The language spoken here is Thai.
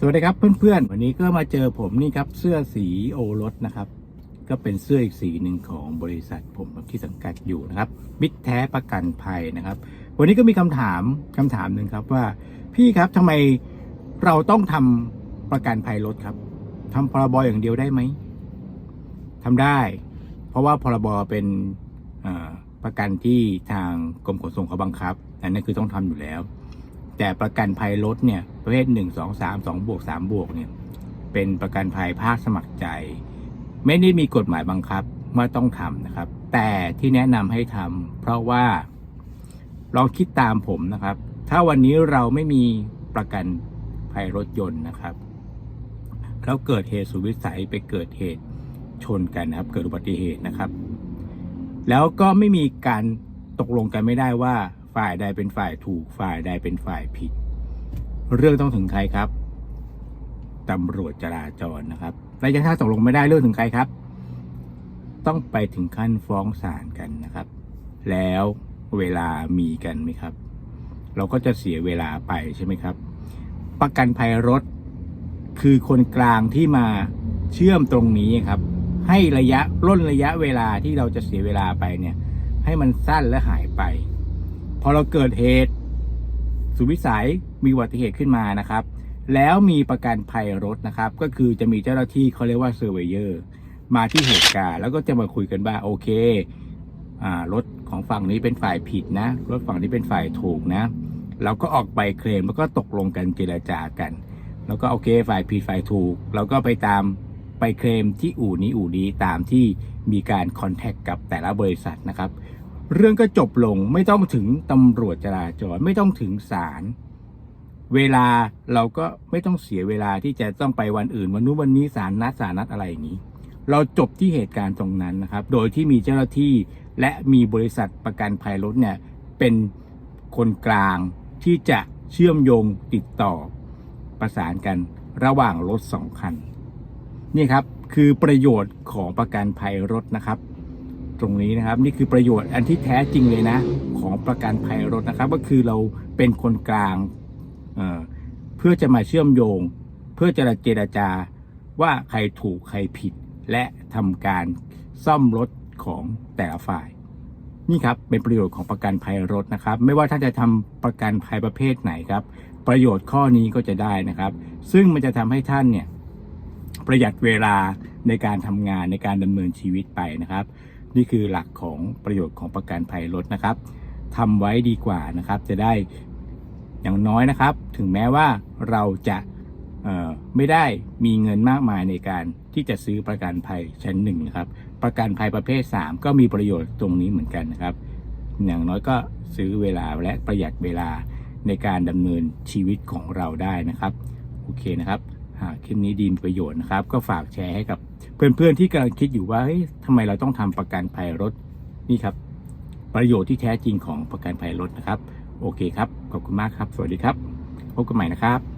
สวัสดีครับเพื่อนๆ วันนี้ก็มาเจอผมนี่ครับเสื้อสีโอรสนะครับ ก็เป็นเสื้ออีกสีหนึ่งของบริษัทผมที่สังกัดอยู่นะครับ มิตรแท้ประกันภัยนะครับ วันนี้ก็มีคำถามคำถามหนึ่งครับว่า พี่ครับทำไมเราต้องทำประกันภัยรถครับทำพรบอย่างเดียวได้ไหมทำได้ เพราะว่าพรบเป็นประกันที่ทางกรมขนส่งเขาบังคับอันนั้นคือต้องทำอยู่แล้ว แต่ประกันภัยรถเนี่ยประเภทหนึ่งสองสามสองบวกสามบวกเนี่ยเป็นประกันภัยภาคสมัครใจ ไม่ได้มีกฎหมายบังคับว่าต้องทำนะครับ แต่ที่แนะนำให้ทำเพราะว่าลองคิดตามผมนะครับ ถ้าวันนี้เราไม่มีประกันภัยรถยนต์นะครับ แล้วเกิดเหตุสุวิสัยไปเกิดเหตุชนกันนะครับ เกิดอุบัติเหตุนะครับ แล้วก็ไม่มีการตกลงกันไม่ได้ว่า ฝ่ายใดเป็นฝ่ายถูกฝ่ายใดเป็นฝ่ายผิด เรื่องต้องถึงใครครับตำรวจจราจรนะครับและยังถ้าตกลงไม่ได้เรื่องถึงใครครับ ต้องไปถึงขั้นฟ้องศาลกันนะครับ แล้วเวลามีกันไหมครับ เราก็จะเสียเวลาไปใช่ไหมครับ ประกันภัยรถ คือคนกลางที่มาเชื่อมตรงนี้ครับ ให้ระยะล่นระยะเวลาที่เราจะเสียเวลาไปเนี่ย ให้มันสั้นและหายไป อเราเกิดเหตุ สุวิสัยมีอุบัติเหตุขึ้นมานะครับ แล้วมีประกันภัยรถนะครับ ก็คือจะมีเจ้าหน้าที่เขาเรียกว่าเซอร์เวเยอร์มาที่เหตุการณ์แล้วก็จะมาคุยกันว่าโอเคอ่ารถของฝั่งนี้เป็นฝ่ายผิดนะ รถฝั่งนี้เป็นฝ่ายถูกนะ เราก็ออกใบเคลมแล้วก็ตกลงกันเจรจากัน แล้วก็โอเคฝ่ายผิดฝ่ายถูก เราก็ไปตามไปเคลมที่อู่นี้อู่นี้ตามที่มีการคอนแทคกับแต่ละบริษัทนะครับ เรื่องก็จบลงไม่ต้องถึงตำรวจจราจรไม่ต้องถึงศาลเวลาเราก็ไม่ต้องเสียเวลาที่จะต้องไปวันอื่น วันนู้นวันนี้ศาลนัดศาลนัดอะไรอย่างนี้ เราจบที่เหตุการณ์ตรงนั้นนะครับ โดยที่มีเจ้าหน้าที่และมีบริษัทประกันภัยรถเนี่ยเป็นคนกลางที่จะเชื่อมโยงติดต่อประสานกันระหว่างรถสองคัน นี่ครับคือประโยชน์ของประกันภัยรถนะครับ ตรงนี้นะครับ นี่คือประโยชน์อันที่แท้จริงเลยนะ ของประกันภัยรถนะครับ ก็คือเราเป็นคนกลางเเพื่อจะมาเชื่อมโยง เพื่อจะเจรจาว่าใครถูกใครผิด และทำการซ่อมรถของแต่ละฝ่าย นี่ครับเป็นประโยชน์ของประกันภัยรถนะครับ ไม่ว่าท่านจะทำประกันภัยประเภทไหนครับ ประโยชน์ข้อนี้ก็จะได้นะครับ ซึ่งมันจะทำให้ท่านเนี่ย ประหยัดเวลาในการทำงานในการดำเนินชีวิตไปนะครับ นี่คือหลักของประโยชน์ของประกันภัยรถนะครับทำไว้ดีกว่านะครับ จะได้อย่างน้อยนะครับ ถึงแม้ว่าเราจะไม่ได้มีเงินมากมายในการที่จะซื้อประกันภัยชั้นหนึ่งนะครับ ประกันภัยประเภท 3 ก็มีประโยชน์ตรงนี้เหมือนกันนะครับ อย่างน้อยก็ซื้อเวลาและประหยัดเวลาในการดำเนินชีวิตของเราได้นะครับ โอเคนะครับ หากคลิปนี้ดีมีประโยชน์นะครับ ก็ฝากแชร์ให้กับ เพื่อนๆที่กำลังคิดอยู่ว่าเฮ้ยทำไมเราต้องทำประกันภัยรถนี่ครับ ประโยชน์ที่แท้จริงของประกันภัยรถนะครับ โอเคครับ ขอบคุณมากครับ สวัสดีครับ พบกันใหม่นะครับ